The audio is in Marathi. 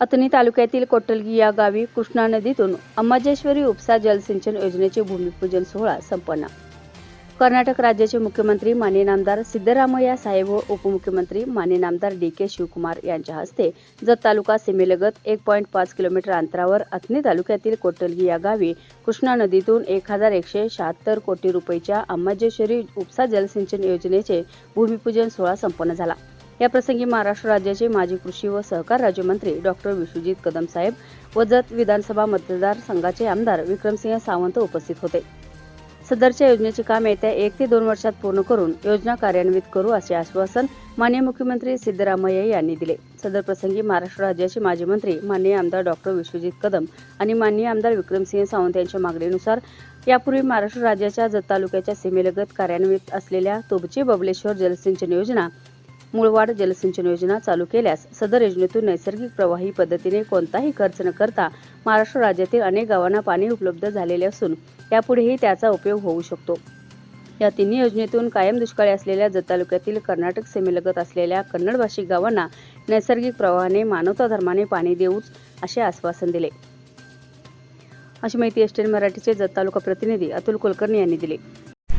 अतनी तालुक्यातील कोटलगी या गावी कृष्णा नदीतून अंबाजेश्वरी उपसा जलसिंचन योजनेचे भूमिपूजन सोहळा संपन्न. कर्नाटक राज्याचे मुख्यमंत्री मान्य नामदार सिद्धरामय्या साहेब व उपमुख्यमंत्री मान्य नामदार डी के शिवकुमार यांच्या हस्ते जत तालुका सीमेलगत एक पॉईंट पाच किलोमीटर अंतरावर अथनी तालुक्यातील कोटलगी या गावी कृष्णा नदीतून एक हजार एकशे शहात्तर कोटी रुपयेच्या अंबाजेश्वरी उपसा जलसिंचन योजनेचे भूमिपूजन सोहळा संपन्न झाला. याप्रसंगी महाराष्ट्र राज्याचे माजी कृषी व सहकार राज्यमंत्री डॉक्टर विश्वजित कदम साहेब व जत विधानसभा मतदारसंघाचे आमदार विक्रमसिंह सावंत उपस्थित होते. सदरच्या योजनेचे काम येत्या एक ते दोन वर्षात पूर्ण करून योजना कार्यान्वित करू असे आश्वासन माननीय मुख्यमंत्री सिद्धरामय्या यांनी दिले. सदर प्रसंगी महाराष्ट्र राज्याचे माजी मंत्री माननीय आमदार डॉक्टर विश्वजित कदम आणि माननीय आमदार विक्रमसिंह सावंत यांच्या मागणीनुसार यापूर्वी महाराष्ट्र राज्याच्या जत तालुक्याच्या सीमेलगत कार्यान्वित असलेल्या तोबची बबलेश्वर जलसिंचन योजना मूळवाड जलसिंचन योजना चालू केल्यास सदर योजनेतून नैसर्गिक प्रवाही पद्धतीने कोणताही खर्च न करता महाराष्ट्र राज्यातील अनेक गावांना पाणी उपलब्ध झालेले असून यापुढेही त्याचा उपयोग होऊ शकतो. या तिन्ही योजनेतून कायम दुष्काळी असलेल्या जत तालुक्यातील कर्नाटक सीमेलगत असलेल्या कन्नड भाषिक गावांना नैसर्गिक प्रवाहाने मानवता धर्माने पाणी देऊच असे आश्वासन दिले. अशी माहिती एसटीएन मराठीचे जत तालुका प्रतिनिधी अतुल कुलकर्णी यांनी दिली.